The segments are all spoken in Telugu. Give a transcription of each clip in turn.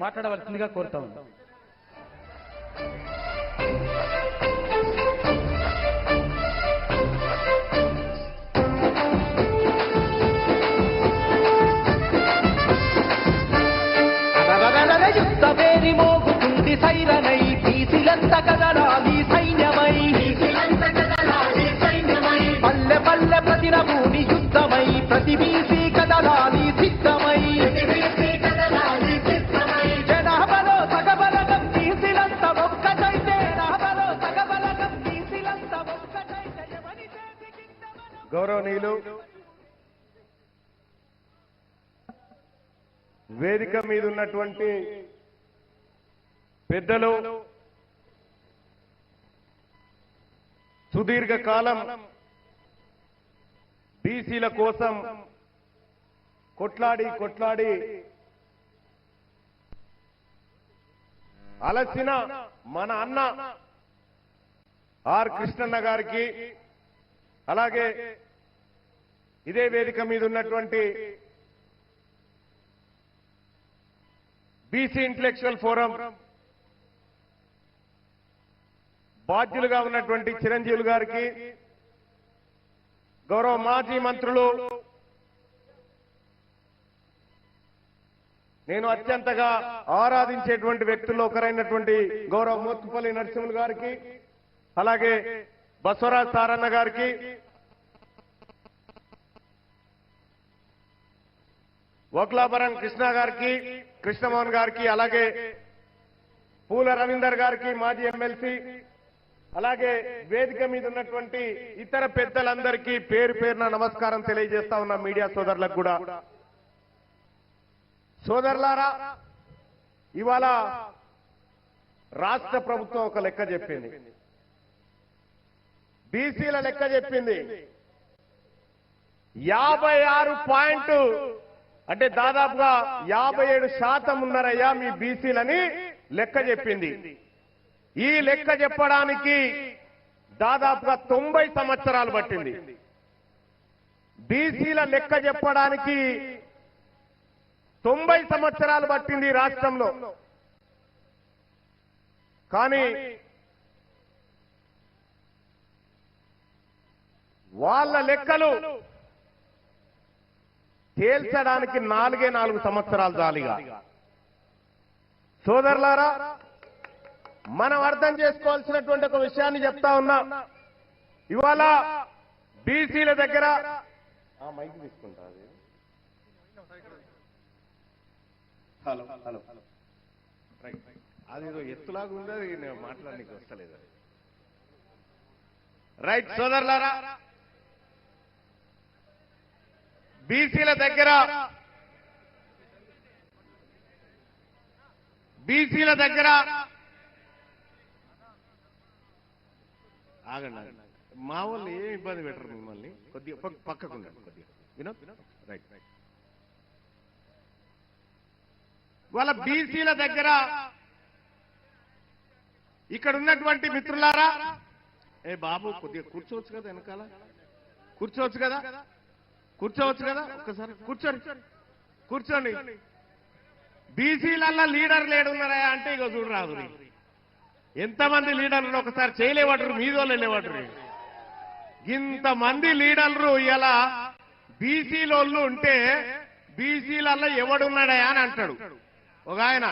మాట్లాడవలసిందిగా కోరుతాం. యుద్ధ పేరి మోగుతుంది సైరనై బీసిలంత కదలాలి సైన్యమై పల్లె పల్లె ప్రతిన భూమి యుద్ధమై ప్రతి బీసీ కదలాలి గౌరవనీయులు వేదిక మీద ఉన్నటువంటి పెద్దలు సుదీర్ఘ కాలం బీసీల కోసం కొట్లాడి కొట్లాడి అలసిన మన అన్న ఆర్ కృష్ణన్న గారికి అలాగే ఇదే వేదిక మీద ఉన్నటువంటి బీసీ ఇంటలెక్చువల్ ఫోరం బాధ్యులుగా ఉన్నటువంటి చిరంజీవులు గారికి గౌరవ మాజీ మంత్రులు నేను అత్యంతగా ఆరాధించేటువంటి వ్యక్తుల్లో ఒకరైనటువంటి గౌరవ మోత్తుపల్లి నరసింహులు గారికి అలాగే బసవరాజ్ సారన్న గారికి వక్లాపురం కృష్ణ గారికి కృష్ణమోహన్ గారికి అలాగే పూల రవీందర్ గారికి మాజీ ఎమ్మెల్సీ అలాగే వేదిక మీద ఉన్నటువంటి ఇతర పెద్దలందరికీ పేరు పేరున నమస్కారం తెలియజేస్తా ఉన్న మీడియా సోదరులకు కూడా. సోదరులారా ఇవాళ రాష్ట్ర ప్రభుత్వం ఒక లెక్క చెప్పింది. బీసీల లెక్క చెప్పింది. యాభై ఆరు పాయింట్ అంటే దాదాపుగా యాభై ఏడు శాతం ఉన్నారయ్యా మీ బీసీలని లెక్క చెప్పింది. ఈ లెక్క చెప్పడానికి దాదాపుగా తొంభై సంవత్సరాలు పట్టింది. బీసీల లెక్క చెప్పడానికి తొంభై సంవత్సరాలు పట్టింది రాష్ట్రంలో. కానీ వాళ్ళ లెక్కలు తేల్చడానికి నాలుగే నాలుగు సంవత్సరాలు జాలిగా సోదరులారా మనం అర్థం చేసుకోవాల్సినటువంటి ఒక విషయాన్ని చెప్తా ఉన్నా. ఇవాళ బీసీల దగ్గర మైక్ తీసుకుంటా హలో హలో రైట్ అది ఎత్తులాగా ఉంది? మాట్లాడడానికి వస్తలేదు. రైట్ సోదరులారా బీసీల దగ్గర. బీసీల దగ్గర. ఆగండి. మా వాళ్ళు ఏం ఇబ్బంది పెట్టరు మిమ్మల్ని? కొద్దిగా పక్క- పక్కకు కొద్దిగా. రైట్ వాళ్ళ బీసీల దగ్గర. ఇక్కడ ఉన్నటువంటి మిత్రులారా. ఏ బాబు కొద్దిగా కూర్చోవచ్చు కదా వెనకాల? కూర్చోవచ్చు కదా? కూర్చోవచ్చు కదా? ఒక్కసారి. కూర్చోండి. కూర్చోండి. బీసీలల్లా లీడర్ లేడున్నారా అంటే ఇక చూడరాదు ఎంతమంది లీడర్లు ఒకసారి చేయలేవాటరు మీదోళ్ళు వెళ్ళేవాటరు ఇంతమంది లీడర్లు ఇలా బీసీలోళ్ళు ఉంటే బీసీలల్లా ఎవడున్నాడా అని అంటాడు. ఒక ఆయన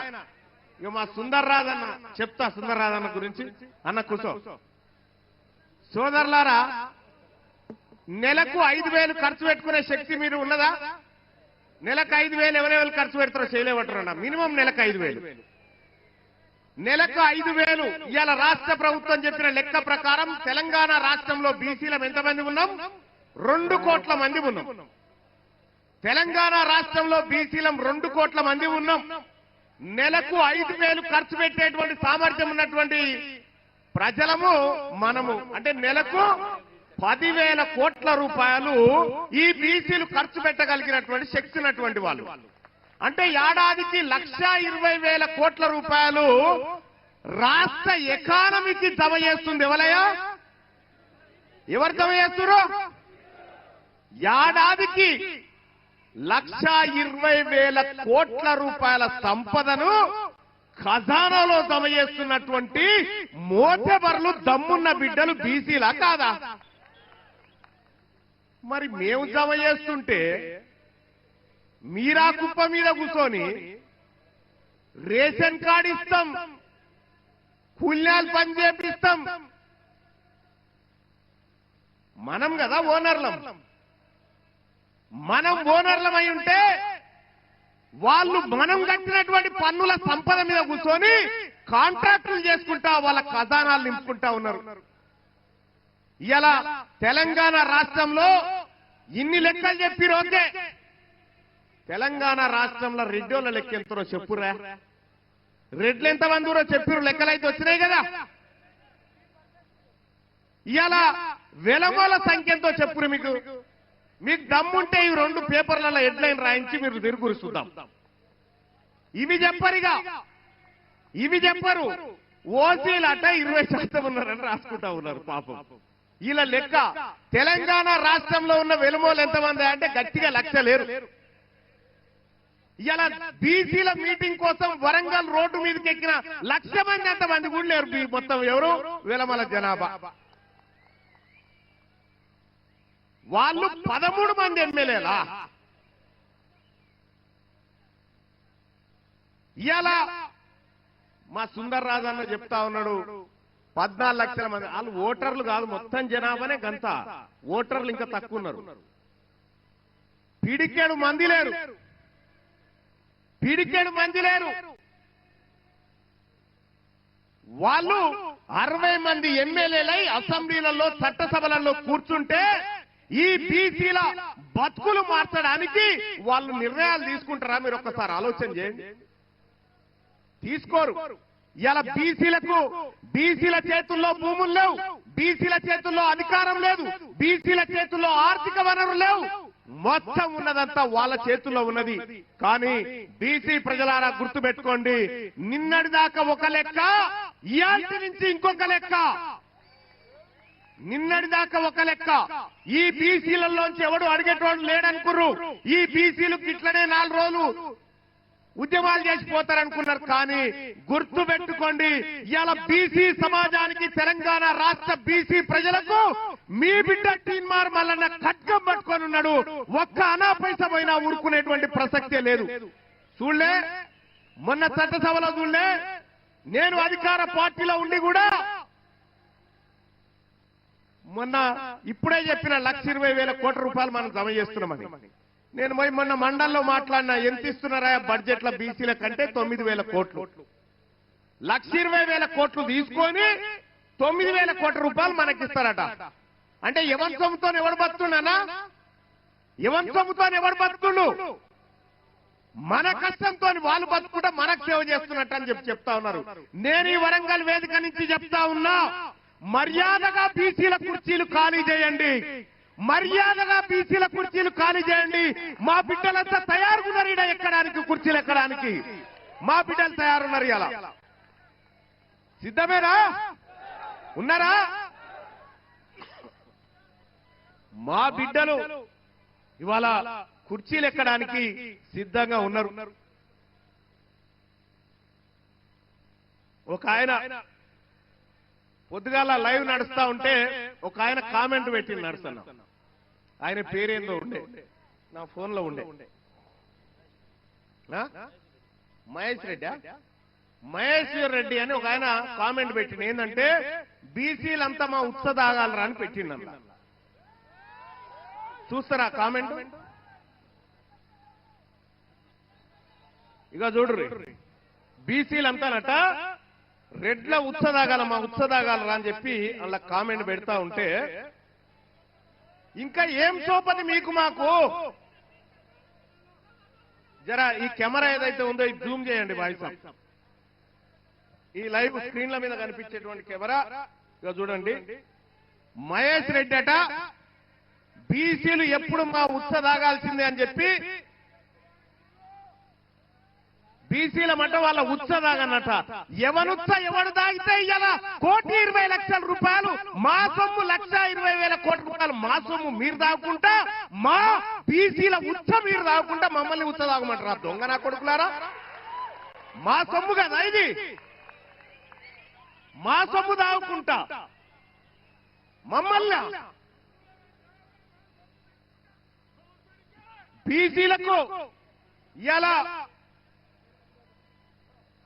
ఇక మా సుందర్ రాజన్న చెప్తా సుందర్ రాజన్న గురించి. అన్న కూర్చో. సోదరులారా నెలకు ఐదు వేలు ఖర్చు పెట్టుకునే శక్తి మీరు ఉన్నదా? నెలకు ఐదు వేలు ఎవరెవరు ఖర్చు పెడతారో చేయలేవటారన్న మినిమం నెలకు ఐదు వేలు. నెలకు ఐదు వేలు. ఇవాళ రాష్ట్ర ప్రభుత్వం చెప్పిన లెక్క ప్రకారం తెలంగాణ రాష్ట్రంలో బీసీల ఎంతమంది ఉన్నాం? రెండు కోట్ల మంది ఉన్నాం. తెలంగాణ రాష్ట్రంలో బీసీలం రెండు కోట్ల మంది ఉన్నాం. నెలకు ఐదు వేలు ఖర్చు పెట్టేటువంటి సామర్థ్యం ఉన్నటువంటి ప్రజలము మనము. అంటే నెలకు పదివేల కోట్ల రూపాయలు ఈ బీసీలు ఖర్చు పెట్టగలిగినటువంటి శక్తి ఉన్నటువంటి వాళ్ళు. అంటే ఏడాదికి లక్ష ఇరవై వేల కోట్ల రూపాయలు రాష్ట్ర ఎకానమీకి జమ చేస్తుంది ఎవరయ్యా ఎవరు జమ చేస్తున్నారు ఏడాదికి లక్ష ఇరవై వేల కోట్ల రూపాయల సంపదను ఖజానాలో జమ చేస్తున్నటువంటి మోతెబర్లు దమ్మున్న బిడ్డలు బీసీలా కాదా? మరి మేము జమ చేస్తుంటే మీరా కుప్ప మీద కూర్చొని రేషన్ కార్డు ఇస్తాం కూల్యాలు పని చేపిస్తాం. మనం కదా ఓనర్లం. మనం ఓనర్లమై ఉంటే వాళ్ళు మనం కట్టినటువంటి పన్నుల సంపద మీద కూర్చొని కాంట్రాక్టులు చేసుకుంటా వాళ్ళ ఖజానాలు నింపుకుంటా ఉన్నారు. ఇలా తెలంగాణ రాష్ట్రంలో ఇన్ని లెక్కలు చెప్పిరు ఓకే తెలంగాణ రాష్ట్రంలో రెడ్డోళ్ళ లెక్క ఎంతరో చెప్పురా రెడ్లు ఎంతమంది మందిరో చెప్పిరు లెక్కలైతే వచ్చినాయి కదా. ఇలా వెలగోల సంఖ్య ఎంతో చెప్పురు మీకు. మీకు దమ్ముంటే ఈ రెండు పేపర్లలో హెడ్లైన్ రాయించి మీరు తిరుగురు చూద్దాం. ఇవి చెప్పరిగా. ఇవి చెప్పరు. ఓసీలట ఇరవై శాతం ఉన్నారని రాసుకుంటా ఉన్నారు పాపం. ఇలా లెక్క. తెలంగాణ రాష్ట్రంలో ఉన్న వెలుమోలు ఎంతమంది అంటే గట్టిగా లక్ష లేరు. ఇలా బీసీల మీటింగ్ కోసం వరంగల్ రోడ్డు మీదకి ఎక్కిన లక్ష మంది అంతమంది కూడా లేరు మొత్తం ఎవరు? వెలమల జనాభా. వాళ్ళు పదమూడు మంది ఎమ్మెల్యేలా? ఇలా మా సుందర్ రాజన్న చెప్తా ఉన్నాడు. పద్నాలుగు లక్షల మంది. వాళ్ళు ఓటర్లు కాదు మొత్తం జనాభానే గంత. ఓటర్లు ఇంకా తక్కువ ఉన్నారు. పిడికేడు మంది లేరు. పిడికేడు మంది లేరు. వాళ్ళు అరవై మంది ఎమ్మెల్యేలై అసెంబ్లీలలో చట్టసభలలో కూర్చుంటే ఈ బీసీల బతుకులు మార్చడానికి వాళ్ళు నిర్ణయాలు తీసుకుంటారా? మీరు ఒక్కసారి ఆలోచన చేయండి. తీసుకోరు. ఇలా బీసీలకు బీసీల చేతుల్లో భూములు లేవు. బీసీల చేతుల్లో అధికారం లేదు. బీసీల చేతుల్లో ఆర్థిక వనరులు లేవు. మొత్తం ఉన్నదంతా వాళ్ళ చేతుల్లో ఉన్నది. కానీ బీసీ ప్రజలారా గుర్తు పెట్టుకోండి నిన్నటి దాకా ఒక లెక్క ఇయాల్టి నుంచి ఇంకొక లెక్క. నిన్నటి దాకా ఒక లెక్క. ఈ బీసీలలోంచి ఎవడు అడిగేటోడు లేడనుకుర్రు. ఈ బీసీలకు ఇట్లనే నాలుగు రోజులు ఉద్యమాలు చేసిపోతారనుకున్నారు కానీ గుర్తు పెట్టుకోండి ఇవాళ బీసీ సమాజానికి తెలంగాణ రాష్ట్ర బీసీ ప్రజలకు మీ బిడ్డ టీన్మార్ మల్లన్న ఖడ్గం పట్టుకొని ఉన్నాడు. ఒక్క అనా పైస పోయినా ఊరుకునేటువంటి ప్రసక్తే లేదు. చూడలే మొన్న చట్టసభలో చూడలే నేను అధికార పార్టీలో ఉండి కూడా మొన్న ఇప్పుడే చెప్పిన లక్ష ఇరవై వేల కోట్ల రూపాయలు మనం జమ చేస్తున్నామని నేను పోయి మొన్న మండల్లో మాట్లాడినా ఎంత ఇస్తున్నారా బడ్జెట్ల బీసీల కంటే తొమ్మిది వేల కోట్లు. లక్ష ఇరవై వేల కోట్లు తీసుకొని తొమ్మిది వేల కోట్ల రూపాయలు మనకిస్తారట. అంటే ఎవరి సొమ్ముతో ఎవడు బతుకున్నానా? ఎవరి సొమ్ముతో ఎవడు బతుకుండు? మన కష్టంతో వాళ్ళు బతుకుంటే మనకు సేవ చేస్తున్నట్టు అని చెప్పి చెప్తా ఉన్నారు. నేను ఈ వరంగల్ వేదిక నుంచి చెప్తా ఉన్నా మర్యాదగా బీసీల కుర్చీలు ఖాళీ చేయండి. మర్యాదగా బీసీల కుర్చీలు ఖాళీ చేయండి. మా బిడ్డలంతా తయారుగున్నారు ఇడ ఎక్కడానికి కుర్చీలు ఎక్కడానికి. మా బిడ్డలు తయారున్నారు ఇలా సిద్ధమేనా? ఉన్నారా? మా బిడ్డలు ఇవాళ కుర్చీలు ఎక్కడానికి సిద్ధంగా ఉన్నారు. ఒక ఆయన పొద్దుగాల లైవ్ నడుస్తా ఉంటే ఒక ఆయన కామెంట్ పెట్టి నడుస్తున్నా ఆయన పేరేందో ఉండే. నా ఫోన్లో ఉండే మహేష్ రెడ్డి? మహేశ్వర్ రెడ్డి అని ఒక ఆయన కామెంట్ పెట్టింది ఏంటంటే బీసీలంతా మా ఉత్సదాగాలరా అని పెట్టిండు చూస్తారా కామెంట్? ఇక చూడు బీసీలంతానట రెడ్ల ఉత్సదాగాల మా ఉత్సదాగాలరా అని చెప్పి అలా కామెంట్ పెడతా ఉంటే ఇంకా ఏం సోపది మీకు మాకు? జరా ఈ కెమెరా ఏదైతే ఉందో ఇది జూమ్ చేయండి వాయిస్ ఈ లైవ్ స్క్రీన్ల మీద కనిపించేటువంటి కెమెరా ఇక చూడండి. మహేష్ రెడ్డి అట బీసీలు ఎప్పుడు మా ఉత్స తాగాల్సిందే అని చెప్పి బీసీల మట వాళ్ళ ఉత్స తాగనట ఎవనుత్స ఎవడు తాగితే ఇయ్యాల. కోటి ఇరవై లక్షల రూపాయలు మా సొమ్ము లక్ష ఇరవై వేల కోట్ల రూపాయలు మా సొమ్ము మీరు తాగుకుంటా మా బీసీల ఉత్స మీరు తాగుకుంటా మమ్మల్ని ఉత్స తాగమంటారా దొంగ నా కొడుకులారా? మా సొమ్ము కదా ఇది. మా సొమ్ము తాగుకుంటా మమ్మల్ని? బీసీలకు ఇలా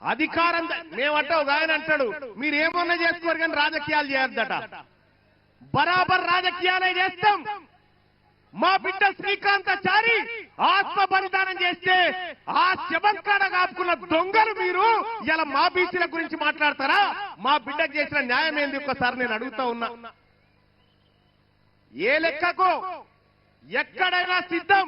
అధికారం ద- మేమంటే ఒక ఆయన అంటాడు మీరు ఏమన్నా చేసుకోరు కానీ రాజకీయాలు చేయొద్దట. బరాబర్ రాజకీయాలే చేస్తాం. మా బిడ్డ శ్రీకాంతాచారి ఆత్మ బలిదానం చేస్తే ఆ శవంకాడ కాపుకున్న దొంగలు మీరు ఇలా మా బీసీల గురించి మాట్లాడతారా? మా బిడ్డకు చేసిన న్యాయం ఏంది? ఒక్కసారి నేను అడుగుతా ఉన్నా. ఏ లెక్కకు? ఎక్కడైనా సిద్ధం.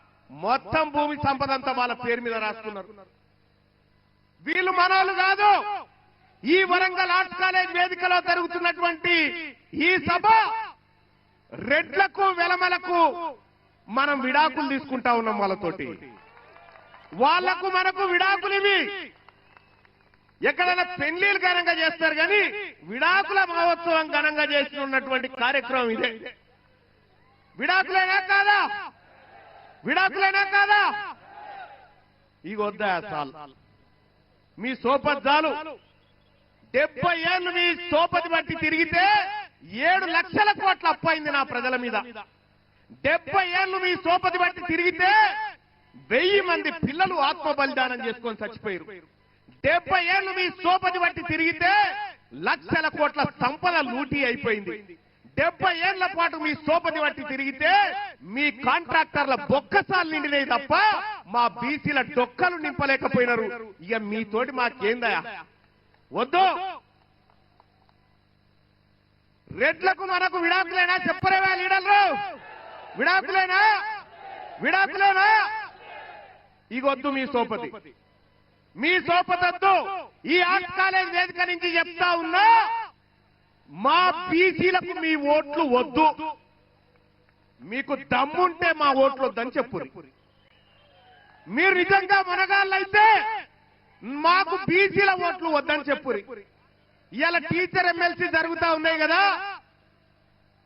మొత్తం భూమి సంపద అంతా వాళ్ళ పేరు మీద రాసుకున్నారు. వీళ్ళు మనోళ్ళు కాదు. ఈ వరంగల్ ఆర్ట్స్ కాలేజ్ వేదికలో జరుగుతున్నటువంటి ఈ సభ రెడ్లకు వెలమలకు మనం విడాకులు తీసుకుంటా ఉన్నాం వాళ్ళతోటి. వాళ్ళకు మనకు విడాకులు ఇవి. ఎక్కడైనా పెళ్ళిలు ఘనంగా చేస్తారు కానీ విడాకుల మహోత్సవం ఘనంగా చేస్తున్నటువంటి కార్యక్రమం ఇదే. విడాకులేనా కాదా? విడాకులేనా కాదా? ఇక వద్దా చాలు మీ సోపద్దాలు డెబ్బై ఏళ్ళు మీ సోపతి బట్టి తిరిగితే ఏడు లక్షల కోట్ల అప్పైంది నా ప్రజల మీద. డెబ్బై ఏళ్ళు మీ సోపతి బట్టి తిరిగితే వెయ్యి మంది పిల్లలు ఆత్మ బలిదానం చేసుకొని చచ్చిపోయారు. డెబ్బై ఏళ్ళు మీ సోపతి బట్టి తిరిగితే లక్షల కోట్ల సంపద లూటీ అయిపోయింది. డెబ్బై ఏళ్ళ పాటు మీ సోపతి బట్టి తిరిగితే మీ కాంట్రాక్టర్ల బొక్కసాలు నిండినాయి తప్ప మా బీసీల డొక్కలు నింపలేకపోయినారు. ఇక మీతోటి మాకేందయా వద్దు. రెడ్లకు మనకు విడాకులేనా? చెప్పరేవా లీడర్లు. విడాకులేనా? విడాకులేనా? ఇగొద్దు మీ సోపతి. మీ సోపతద్దు. ఈ ఆర్ట్స్ కాలేజ్ వేదిక నుంచి చెప్తా ఉన్నా మా బీసీలకు మీ ఓట్లు వద్దు. మీకు దమ్ముంటే మా ఓట్లు వద్దని చెప్పు మీరు నిజంగా మనగాళ్ళైతే మాకు బీసీల ఓట్లు వద్దని చెప్పు ఇవాళ టీచర్ ఎమ్మెల్సీ జరుగుతా ఉన్నాయి కదా.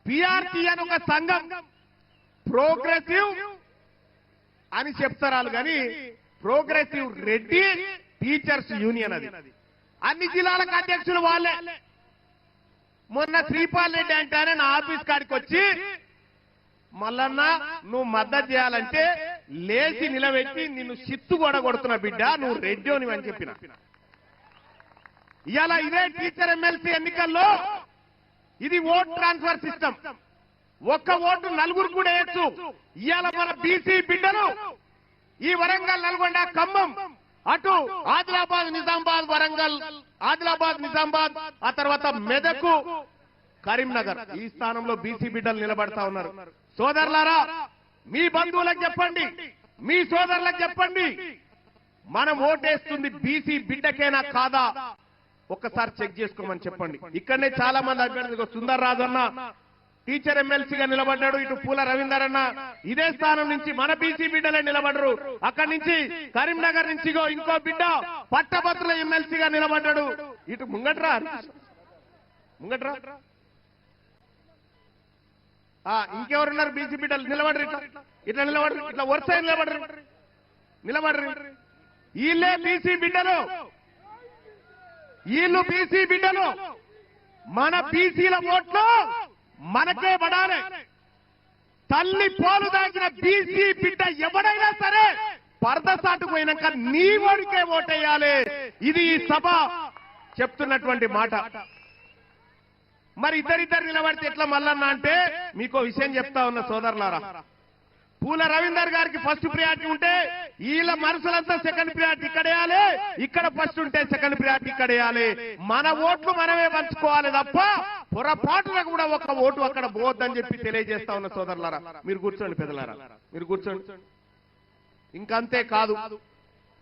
పిఆర్టీ అని ఒక సంఘం ప్రోగ్రెసివ్ అని చెప్తారు కానీ ప్రోగ్రెసివ్ రెడ్డి టీచర్స్ యూనియన్ అది. అన్ని జిల్లాలకు అధ్యక్షులు వాళ్ళే. మొన్న శ్రీపాల్ రెడ్డి అంటానే నా ఆఫీస్ కాడికి వచ్చి మల్లన్న నువ్వు మద్దతు చేయాలంటే లేచి నిలబెట్టి నిన్ను సిత్తు కూడా కొడుతున్నా బిడ్డ నువ్వు రెడ్డి అని చెప్పిన. ఇవాళ ఇదే టీచర్ ఎమ్మెల్సీ ఎన్నికల్లో ఇది ఓట్ ట్రాన్స్ఫర్ సిస్టమ్. ఒక్క ఓటు నలుగురు కూడా వేయచ్చు. ఇవాళ మన బీసీ బిడ్డలు ఈ వరంగల్ నల్గొండ ఖమ్మం అటు ఆదిలాబాద్ నిజామాబాద్ వరంగల్ ఆదిలాబాద్ నిజామాబాద్ ఆ తర్వాత మెదకు కరీంనగర్. ఈ స్థానంలో బీసీ బిడ్డలు నిలబడతా ఉన్నారు. సోదరులారా మీ బంధువులకు చెప్పండి. మీ సోదరులకు చెప్పండి. మనం ఓటేస్తుంది బీసీ బిడ్డకేనా కాదా? ఒక్కసారి చెక్ చేసుకోమని చెప్పండి. ఇక్కడనే చాలా మంది అభ్యర్థులు సుందర్ రాజు అన్న టీచర్ ఎమ్మెల్సీగా నిలబడ్డాడు. ఇటు పూల రవీందర్ అన్న ఇదే స్థానం నుంచి మన బీసీ బిడ్డలే నిలబడరు అక్కడి నుంచి కరీంనగర్ నుంచి ఇంకో బిడ్డ పట్టభద్రుల ఎమ్మెల్సీగా నిలబడ్డాడు. ఇటు ముంగట్రా ముంగట్రా. ఇంకెవరున్నారు బీసీ బిడ్డలు? నిలబడరు ఇట్లా. ఇట్లా నిలబడరు. ఇట్లా వరుస నిలబడరు? నిలబడరు. వీళ్ళే బీసీ బిడ్డలు. వీళ్ళు బీసీ బిడ్డలు. మన బీసీల ఓట్లు మనకే పడాలి. తల్లి పోలు దాగిన బీసీ బిడ్డ ఎవడైనా సరే పరదసాటుకు పోయినాక నీ వాడికే ఓటేయాలి. ఇది ఈ సభ చెప్తున్నటువంటి మాట. మరి ఇద్దరిద్దరు నిలబడితే ఎట్లా మల్లన్న అంటే మీకు విషయం చెప్తా ఉన్న సోదరులారా. పూల రవీందర్ గారికి ఫస్ట్ ప్రియారిటీ ఉంటే వీళ్ళ మనసులంతా సెకండ్ ప్రియారిటీ ఇక్కడ వేయాలి. ఇక్కడ ఫస్ట్ ఉంటే సెకండ్ ప్రియారిటీ ఇక్కడ వేయాలి. మన ఓట్లు మనమే పంచుకోవాలి తప్ప పొరపాటున కూడా ఒక ఓటు అక్కడ పోవద్దని చెప్పి తెలియజేస్తా ఉన్న సోదరులారా మీరు కూర్చోండి పెద్దలారా మీరు కూర్చోండి. ఇంకంతే కాదు.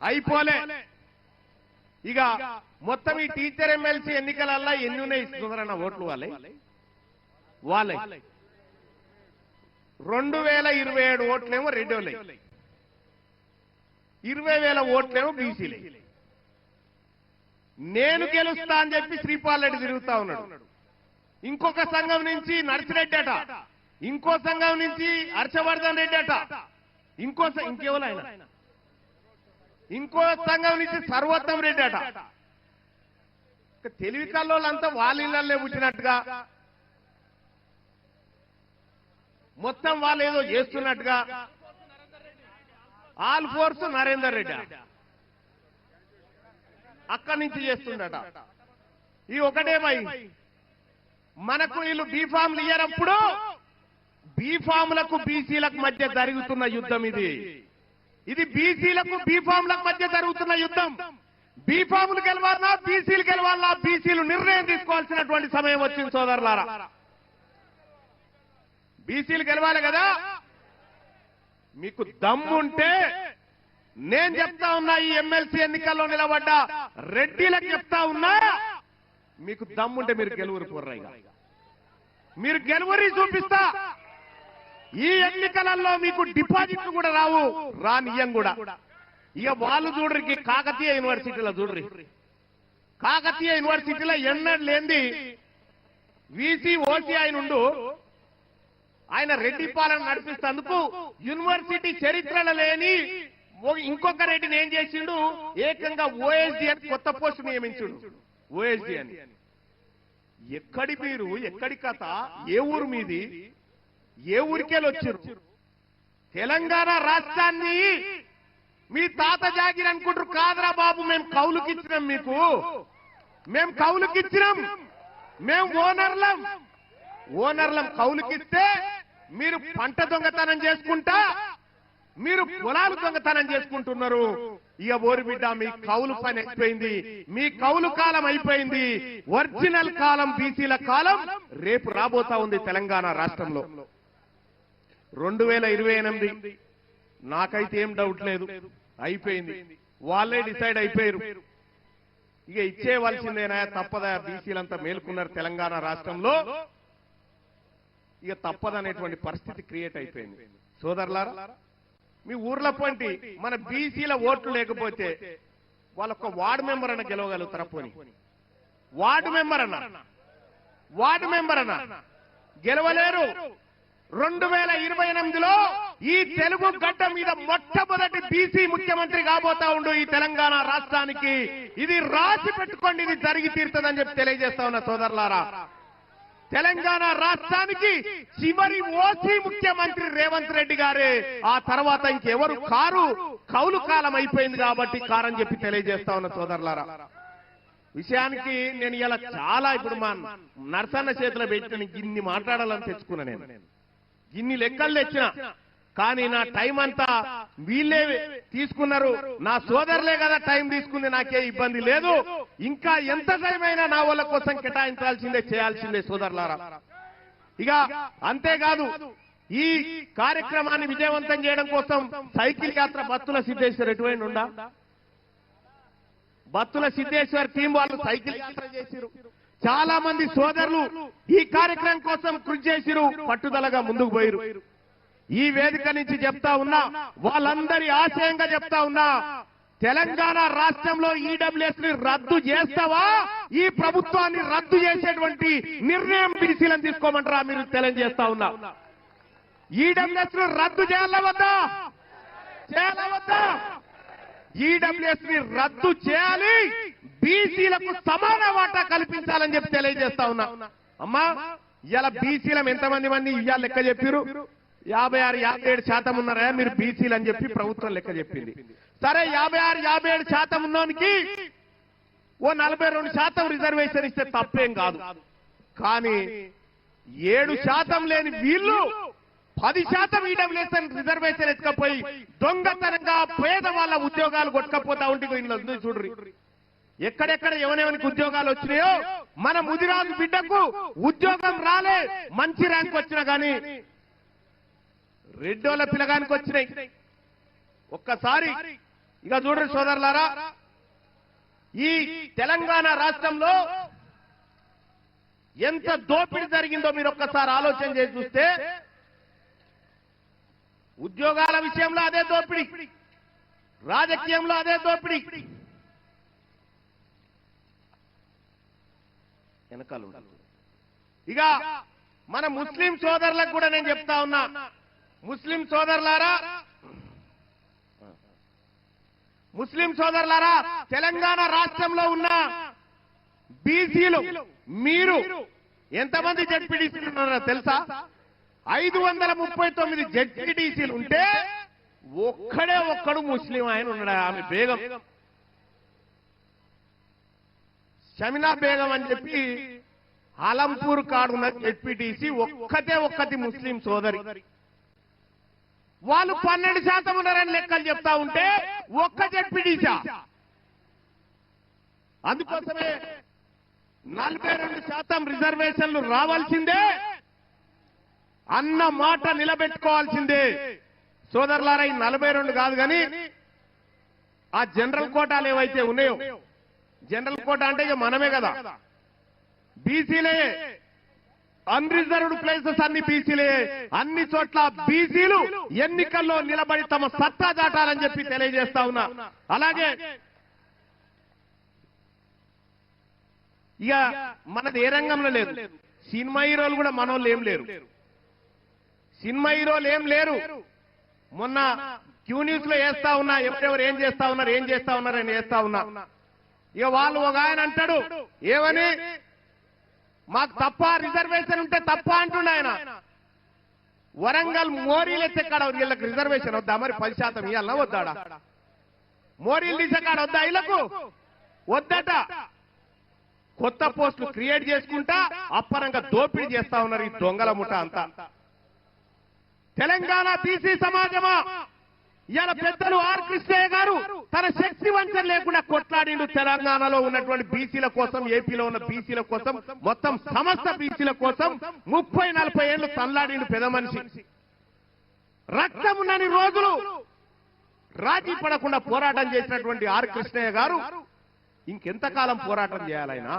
అయిపోలే. ఇక మొత్తం ఈ టీచర్ ఎమ్మెల్సీ ఎన్నికలల్లా ఎన్ని ఉన్నాయి ఇస్తున్నారన్న ఓట్లు వాళ్ళే? వాళ్ళే. రెండు వేల ఇరవై ఏడు ఓట్లేమో రెడ్డోలే ఇరవై వేల ఓట్లేమో బీసీలే. నేను గెలుస్తా అని చెప్పి శ్రీపాల్ రెడ్డి తిరుగుతా ఉన్నాడు. ఇంకొక సంఘం నుంచి నర్సిరెడ్డి అట. ఇంకో సంఘం నుంచి హర్షవర్ధన్ రెడ్డి అట. ఇంకో ఇంకెవరు ఆయన? ఇంకో సంఘం నుంచి సర్వోత్తం రెడ్డి అట. తెలివి కల్లోళ్ళంతా వాళ్ళ ఇళ్ళల్లో పుట్టినట్టుగా మొత్తం వాళ్ళు ఏదో చేస్తున్నట్టుగా. ఆల్ ఫోర్స్ నరేందర్ రెడ్డి అక్కడి నుంచి చేస్తుండట. ఈ ఒకటే భయ్. మనకు వీళ్ళు బీఫామ్లు ఇయ్యనప్పుడు బీఫాములకు బీసీలకు మధ్య జరుగుతున్న యుద్ధం ఇది. ఇది బీసీలకు బీఫాములకు మధ్య జరుగుతున్న యుద్ధం. బీఫాములు గెలవాలన్నా బీసీలు గెలవాలన్నా బీసీలు నిర్ణయం తీసుకోవాల్సినటువంటి సమయం వచ్చింది సోదరులారా. బీసీలు గెలవాలి కదా? మీకు దమ్ముంటే నేను చెప్తా ఉన్నా ఈ ఎమ్మెల్సీ ఎన్నికల్లో నిలబడ్డ రెడ్డిలకు చెప్తా ఉన్నా మీకు దమ్ముంటే మీరు గెలువురు పోర్రైగా మీరు గెలువరి చూపిస్తా. ఈ ఎన్నికలలో మీకు డిపాజిట్లు కూడా రావు రానియం కూడా ఇక వాళ్ళు చూడరికి కాకతీయ యూనివర్సిటీలో చూడరి. కాకతీయ యూనివర్సిటీలో ఎన్నడు లేని వీసీ ఓసీ ఆయన ఉండు ఆయన రెడ్డి పాలన నడిపిస్తేందుకు యూనివర్సిటీ చరిత్రలో లేని ఇంకొక రెడ్డిని ఏం చేసిండు? ఏకంగా ఓఎస్డి అని కొత్త పోస్ట్ నియమించుడు. ఓఎస్డి అని. ఎక్కడి మీరు ఎక్కడి కథ ఏ ఊరు మీది? ఏ ఊరికేలు వచ్చారు తెలంగాణ రాష్ట్రాన్ని మీ తాత జాగిరి అనుకుంటారు. కాదరా బాబు మేము కౌలుకిచ్చినాం మీకు. మేము కౌలుకిచ్చినాం మేము ఓనర్లం. ఓనర్లం కౌలుకిస్తే మీరు పంట దొంగతనం చేసుకుంటా మీరు పొలాలు దొంగతనం చేసుకుంటున్నారు. ఇక ఓరి బిడ్డ మీ కౌలు పని అయిపోయింది. మీ కౌలు కాలం అయిపోయింది. ఒరిజినల్ కాలం బీసీల కాలం రేపు రాబోతా ఉంది తెలంగాణ రాష్ట్రంలో. రెండు వేల ఇరవై ఎనిమిది నాకైతే ఏం డౌట్ లేదు. అయిపోయింది. వాళ్ళే డిసైడ్ అయిపోయారు. ఇక ఇచ్చేవలసిందేనా తప్పదా? బీసీలంతా మేల్కొన్నారు తెలంగాణ రాష్ట్రంలో. ఇక తప్పదనేటువంటి పరిస్థితి క్రియేట్ అయిపోయింది. సోదరులారా మీ ఊర్ల పంటి మన బీసీల ఓట్లు లేకపోతే వాళ్ళొక్క వార్డు మెంబర్ అన్న గెలవగలుగుతారా పోని? వార్డు మెంబర్ అన్న వార్డు మెంబర్ అన్న గెలవలేరు. రెండు వేల ఇరవై ఎనిమిదిలో ఈ తెలుగు గడ్డ మీద మొట్టమొదటి బీసీ ముఖ్యమంత్రి కాబోతా ఉండు ఈ తెలంగాణ రాష్ట్రానికి. ఇది రాసి పెట్టుకోండి ఇది జరిగి తీరుతుందని చెప్పి తెలియజేస్తా ఉన్న సోదరులారా. తెలంగాణ రాష్ట్రానికి చివరి ఓసీ ముఖ్యమంత్రి రేవంత్ రెడ్డి గారే. ఆ తర్వాత ఇంకెవరు కారు కౌలు కాలం అయిపోయింది కాబట్టి కారని చెప్పి తెలియజేస్తా ఉన్న సోదరులారా. విషయానికి నేను ఇలా చాలా ఇప్పుడు మా నర్సన్న చేతిలో పెట్టిన ఇన్ని మాట్లాడాలని తెచ్చుకున్నా నేను. ఇన్ని లెక్కలు తెచ్చిన. కానీ నా టైం అంతా వీళ్ళే తీసుకున్నారు. నా సోదరులే కదా టైం తీసుకుంది నాకే ఇబ్బంది లేదు. ఇంకా ఎంత టైం అయినా నా వాళ్ళ కోసం కేటాయించాల్సిందే చేయాల్సిందే సోదరులారా. ఇక అంతేకాదు ఈ కార్యక్రమాన్ని విజయవంతం చేయడం కోసం సైకిల్ యాత్ర బత్తుల సిద్ధేశ్వర్ ఎటువంటి ఉండా బత్తుల సిద్ధేశ్వర్ టీం వాళ్ళు సైకిల్ యాత్ర చేసిరు. చాలా మంది సోదరులు ఈ కార్యక్రమం కోసం కృషి చేసిరు పట్టుదలగా ముందుకు పోయిరు. ఈ వేదిక నుంచి చెప్తా ఉన్నా వాళ్ళందరి ఆశయంగా చెప్తా ఉన్నా తెలంగాణ రాష్ట్రంలో ఈడబ్ల్యూఎస్ని రద్దు చేస్తావా? ఈ ప్రభుత్వాన్ని రద్దు చేసేటువంటి నిర్ణయం బీసీలను తీసుకోమంటారా మీరు తెలియజేస్తా ఉన్నా? ఈడబ్ల్యూఎస్ను రద్దు చేయాలా వద్దా? చేయాలా వద్దా? ఈడబ్ల్యూఎస్ని రద్దు చేయాలి బీసీలకు సమాన వాటా కల్పించాలని చెప్పి తెలియజేస్తా ఉన్నా. అమ్మా ఇవాళ బీసీలం ఎంతమంది మంది ఇవాళ లెక్క చెప్పారు యాభై ఆరు యాభై ఏడు శాతం ఉన్నారా? మీరు బీసీలు అని చెప్పి ప్రభుత్వం లెక్క చెప్పింది. సరే యాభై ఆరు యాభై ఏడు శాతం ఉన్నోనికి ఓ నలభై రెండు శాతం రిజర్వేషన్ ఇస్తే తప్పేం కాదు. కానీ ఏడు శాతం లేని వీళ్ళు పది శాతం ఈడబ్ల్యూఎస్ రిజర్వేషన్ ఎత్తుకపోయి దొంగతనంగా పేద వాళ్ళ ఉద్యోగాలు కొట్టుకపోతా ఉంటే ఇందులో చూడ్రి. ఎక్కడెక్కడ ఎవరెవరికి ఉద్యోగాలు వచ్చినాయో మన ముదిరాజు బిడ్డకు ఉద్యోగం రాలే మంచి ర్యాంక్ వచ్చినా గాని రెడ్డోళ్ళ పిలగానికి వచ్చినాయి. ఒక్కసారి ఇక చూడండి సోదరులారా ఈ తెలంగాణ రాష్ట్రంలో ఎంత దోపిడీ జరిగిందో మీరు ఒక్కసారి ఆలోచన చేసి చూస్తే ఉద్యోగాల విషయంలో అదే దోపిడీ రాజకీయంలో అదే దోపిడీ. వెనకాల ఇక మన ముస్లిం సోదరులకు కూడా నేను చెప్తా ఉన్నా ముస్లిం సోదరులారా ముస్లిం సోదరులారా తెలంగాణ రాష్ట్రంలో ఉన్న బీసీలు మీరు ఎంతమంది జడ్పీడీసీలు ఉన్నారో తెలుసా? ఐదు వందల ముప్పై తొమ్మిది జడ్పీడీసీలు ఉంటే ఒక్కడే ఒక్కడు ముస్లిం ఆయన ఉన్నాడు? ఆమె బేగం. షమినా బేగం అని చెప్పి అలంపూర్ కాడున్న జడ్పీటీసీ ఒక్కతే ఒక్కటి ముస్లిం సోదరి. వాళ్ళు పన్నెండు శాతం ఉన్నారని లెక్కలు చెప్తా ఉంటే ఒక్క జడ్పీడీసా అందుకోసమే నలభై రెండు శాతం రిజర్వేషన్లు రావాల్సిందే. అన్న మాట నిలబెట్టుకోవాల్సిందే. సోదరులారా ఈ నలభై రెండు కాదు కానీ ఆ జనరల్ కోటాలు ఏవైతే ఉన్నాయో జనరల్ కోటా అంటే ఇక మనమే కదా. బీసీలే అన్రిజర్వ్డ్ ప్లేసెస్ అన్ని బీసీలే. అన్ని చోట్ల బీసీలు ఎన్నికల్లో నిలబడి తమ సత్తా దాటాలని చెప్పి తెలియజేస్తా ఉన్నా. అలాగే ఇక మనది ఏ రంగంలో లేదు. సినిమా హీరోలు కూడా మనోళ్ళు ఏం లేరు. సినిమా హీరోలు ఏం లేరు. మొన్న క్యూ న్యూస్లో వేస్తా ఉన్నా ఎవరెవరు ఏం చేస్తా ఉన్నారు ఏం చేస్తా ఉన్నారు అని వేస్తా ఉన్నా. ఇక వాళ్ళు ఒక ఆయన అంటాడు ఏమని? మాకు తప్ప? రిజర్వేషన్ ఉంటే తప్ప అంటుండ ఆయన. వరంగల్ మోరీలు ఎత్తే కాడ వీళ్ళకి రిజర్వేషన్ వద్దా? మరి పది శాతం ఇవ్వాలన్నా వద్దాడా? మోరీలు తీసే కాడ వద్దా వీళ్ళకు వద్దట. కొత్త పోస్టులు క్రియేట్ చేసుకుంటా అప్పరంగా దోపిడీ చేస్తా ఉన్నారు ఈ దొంగల ముఠ అంతా. తెలంగాణ బీసీ సమాజమా? ఇవాళ పెద్దలు ఆర్ కృష్ణయ్య గారు. తన శక్తి వంచన లేకుండా కొట్లాడిండు తెలంగాణలో ఉన్నటువంటి బీసీల కోసం ఏపీలో ఉన్న బీసీల కోసం మొత్తం సమస్త బీసీల కోసం ముప్పై నలభై ఏళ్ళు తల్లాడిండు పెద్ద మనిషి. రక్తమున్నని రోజులు రాజీ పడకుండా పోరాటం చేసినటువంటి ఆర్ కృష్ణయ్య గారు ఇంకెంతకాలం పోరాటం చేయాలైనా?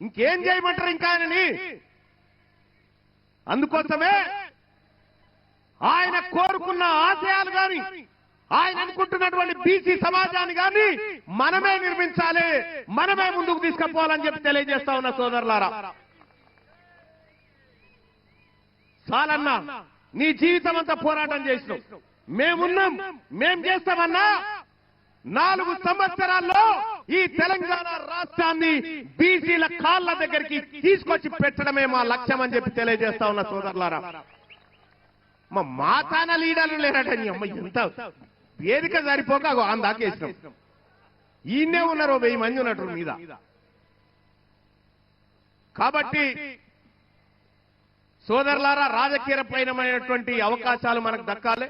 ఇంకేం చేయమంటారు ఇంకా ఆయనని? అందుకోసమే ఆయన కోరుకున్న ఆశయాలు కానీ ఆయన అనుకుంటున్నటువంటి బీసీ సమాజాన్ని గాని మనమే నిర్మించాలి. మనమే ముందుకు తీసుకుపోవాలని చెప్పి తెలియజేస్తా ఉన్న సోదరులారా. చాలన్నా నీ జీవితం అంతా పోరాటం చేసినాం మేమున్నాం మేం చేస్తామన్నా నాలుగు సంవత్సరాల్లో ఈ తెలంగాణ రాష్ట్రాన్ని బీసీల కాళ్ళ దగ్గరికి తీసుకొచ్చి పెట్టడమే మా లక్ష్యం అని చెప్పి తెలియజేస్తా ఉన్న సోదరులారా. మా మాతాన లీడర్లు లేరట అమ్మ ఎంత వేదిక సరిపోక అగో అందాకేసినాం ఈయనే ఉన్నారు వెయ్యి మంది ఉన్నట్టు మీద. కాబట్టి సోదరులారా రాజకీయపైనమైనటువంటి అవకాశాలు మనకు దక్కాలి.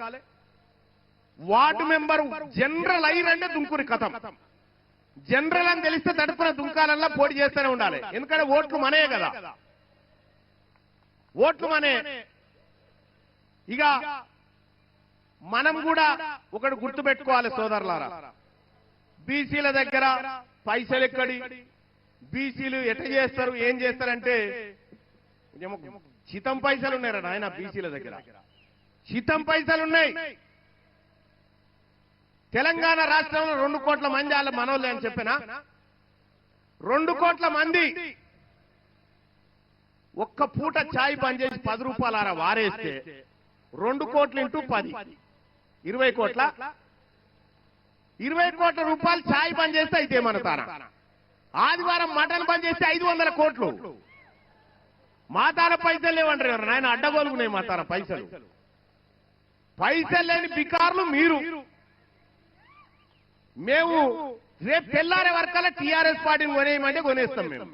వార్డు మెంబర్ జనరల్ అయిరంటే దుంకురి కథం. జనరల్ అని తెలిస్తే తడుపున దుంకాలల్లా పోటీ చేస్తూనే ఉండాలి. ఎందుకంటే ఓట్లు మనే కదా. ఓట్లు మనే ఇక మనం కూడా ఒకటి గుర్తు పెట్టుకోవాలి సోదరులారా. బీసీల దగ్గర పైసలు ఎక్కడి? బీసీలు ఎట చేస్తారు? ఏం చేస్తారంటే చితం పైసలు ఉన్నారట ఆయన బీసీల దగ్గర. చితం పైసలు ఉన్నాయి. తెలంగాణ రాష్ట్రంలో రెండు కోట్ల మంది వాళ్ళ మనోళ్ళే అని చెప్పినా? రెండు కోట్ల మంది ఒక్క పూట ఛాయ్ బంద్ చేసి పది రూపాయలారా వారేస్తే రెండు కోట్లు ఇంటూ పది. ఇరవై కోట్ల. ఇరవై కోట్ల రూపాయలు ఛాయ్ బంద్ చేస్తే అయితే మన ఆదివారం మటన్ బంద్ చేస్తే ఐదు వందల కోట్లు. మాతార పైసలు లేవంటారు ఎవరు నాయన అడ్డగోలుకున్నాయి మాతార పైసలు. పైసలు లేని బికార్లు మీరు. మేము రేపు తెల్లారే వరకల టీఆర్ఎస్ పార్టీని కొనేయమంటే కొనేస్తాం మేము.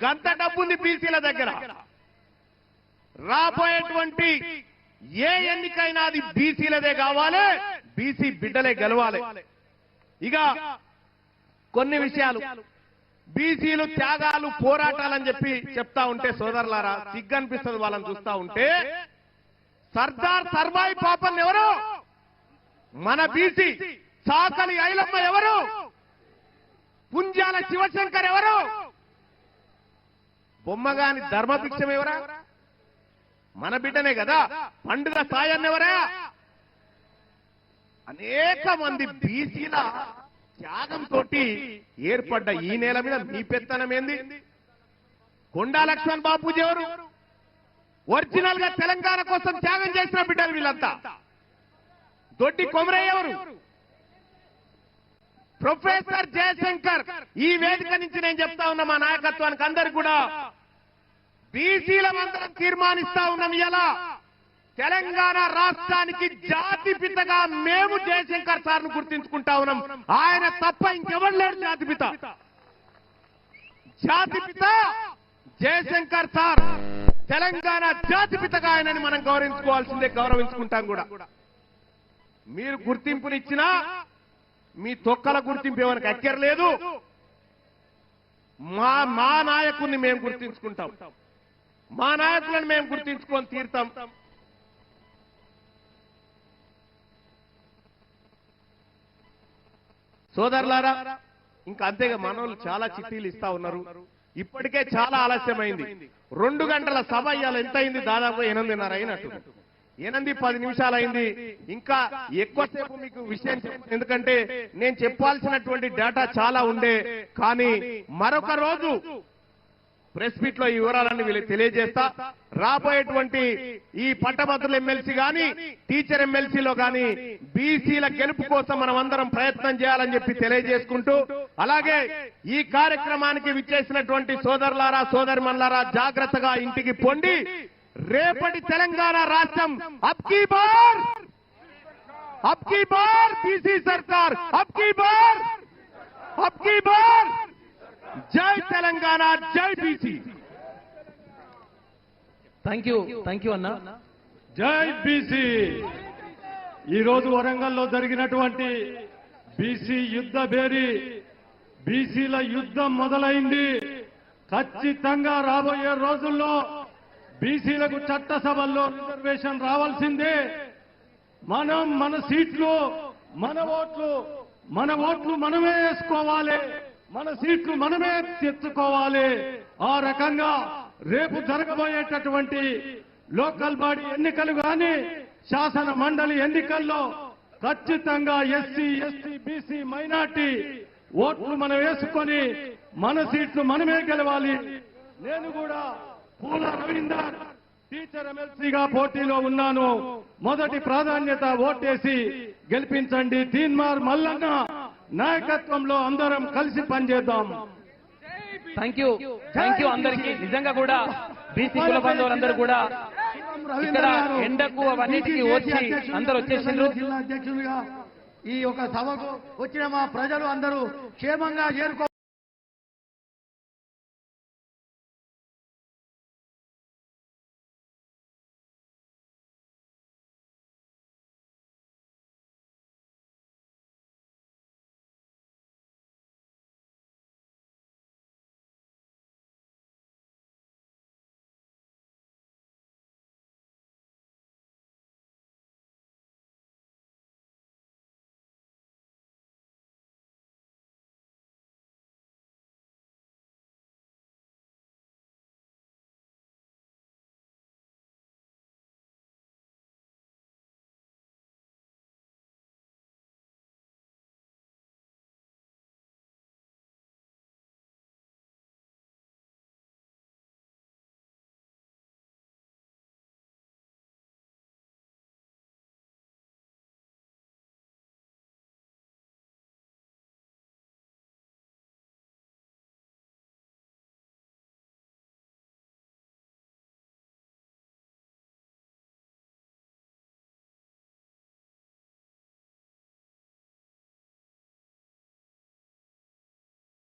గంత డబ్బుంది బీసీల దగ్గర. రాబోయేటువంటి ఏ ఎన్నికైనా అది బీసీలదే కావాలి బీసీ బిడ్డలే గెలవాలి. ఇక కొన్ని విషయాలు. బీసీలు త్యాగాలు పోరాటాలని చెప్పి చెప్తా ఉంటే సోదరులారా సిగ్గనిపిస్తుంది వాళ్ళని చూస్తా ఉంటే సర్దార్ సర్వాయి పాపన్ ఎవరు? మన బీసీ సాకలి ఐలమ్మ ఎవరు? పుంజాల శివశంకర్ ఎవరు? బొమ్మగాని ధర్మభిక్షం ఎవరా? మన బిడ్డనే కదా? పండుగ సాయాన్ని ఎవరా అనేక మంది బీసీల తోటి ఏర్పడ్డ ఈ నేల మీద మీ పెత్తనం ఏంది? కొండా లక్ష్మణ్ బాపూజీ ఎవరు? ఒరిజినల్గా తెలంగాణ కోసం త్యాగం చేసిన బిడ్డలు వీళ్ళంతా. దొడ్డి కొమరయ్య ఎవరు? ప్రొఫెసర్ జయశంకర్. ఈ వేదిక నుంచి నేను చెప్తా ఉన్నా మా నాయకత్వానికి అందరు కూడా బీసీల మంత్రం తీర్మానిస్తా ఉన్నాం ఇలా. తెలంగాణ రాష్ట్రానికి జాతి పితగా మేము జయశంకర్ సార్ను గుర్తించుకుంటా ఉన్నాం. ఆయన తప్ప ఇంకెవరు లేడు జాతి పిత. జాతి పిత జయశంకర్ సార్. తెలంగాణ జాతి పితగా ఆయనని మనం గౌరవించుకోవాల్సిందే గౌరవించుకుంటాం కూడా. మీరు గుర్తింపునిచ్చినా మీ తొక్కల గుర్తింపు ఎవరికి అక్కర్లేదు. మా మా నాయకుడిని మేము గుర్తించుకుంటాం. మా నాయకులను మేము గుర్తించుకొని తీరుతాం. సోదరులారా ఇంకా అంతేగా మనోళ్ళు చాలా చిట్టీలు ఇస్తా ఉన్నారు. ఇప్పటికే చాలా ఆలస్యమైంది. రెండు గంటల సభ ఇవాళ ఎంత అయింది దాదాపు ఎనిమిదిన్నర అయినట్టు. ఎనిమిది పది నిమిషాలు అయింది ఇంకా ఎక్కువసేపు మీకు విషయం ఎందుకంటే నేను చెప్పాల్సినటువంటి డేటా చాలా ఉండే. కానీ మరొక రోజు ప్రెస్ మీట్లో ఈ వివరాలన్నీ వీళ్ళకి తెలియజేస్తా. రాబోయేటువంటి ఈ పట్టభద్రుల ఎమ్మెల్సీ గాని టీచర్ ఎమ్మెల్సీలో గాని బీసీల గెలుపు కోసం మనం అందరం ప్రయత్నం చేయాలని చెప్పి తెలియజేసుకుంటూ అలాగే ఈ కార్యక్రమానికి విచ్చేసినటువంటి సోదరులారా సోదరిమన్లారా జాగ్రత్తగా ఇంటికి పొండి. రేపటి తెలంగాణ రాష్ట్రం అబ్కీ బార్! అబ్కీ బార్ బీసీ సర్కార్! అబ్కీ బార్! అబ్కీ బార్! జై తెలంగాణ జై BC. Thank you thank you అన్న జై బీసీ. ఈ రోజు వరంగల్లో జరిగినటువంటి బీసీ యుద్ధ భేరి బీసీల యుద్ధం మొదలైంది. ఖచ్చితంగా రాబోయే రోజుల్లో బీసీలకు చట్టసభల్లో రిజర్వేషన్ రావాల్సిందే. మనం మన సీట్లు మన ఓట్లు మన ఓట్లు మనమే వేసుకోవాలి. మన సీట్లు మనమే తెచ్చుకోవాలి. ఆ రకంగా రేపు జరగబోయేటటువంటి లోకల్ బాడీ ఎన్నికలు కానీ శాసన మండలి ఎన్నికల్లో ఖచ్చితంగా ఎస్సీ ఎస్టీ బీసీ మైనార్టీ ఓట్లు మనం వేసుకొని మన సీట్లు మనమే గెలవాలి. నేను కూడా పూల రవీందర్ టీచర్ ఎమ్మెల్సీగా పోటీలో ఉన్నాను. మొదటి ప్రాధాన్యత ఓటేసి గెలిపించండి. తీన్మార్ మల్లన్న నాయకత్వంలో అందరం కలిసి పనిచేద్దాం. థ్యాంక్ యూ థ్యాంక్ యూ అందరికీ. నిజంగా కూడా బీసీ కుల బంధువులందరూ కూడా ఇక్కడ ఎండకు అవన్నిటికీ వచ్చి అందరూ వచ్చేసిండ్రు. జిల్లా అధ్యక్షులుగా ఈ యొక్క సభకు వచ్చిన మా ప్రజలు అందరూ క్షేమంగా చేరుకో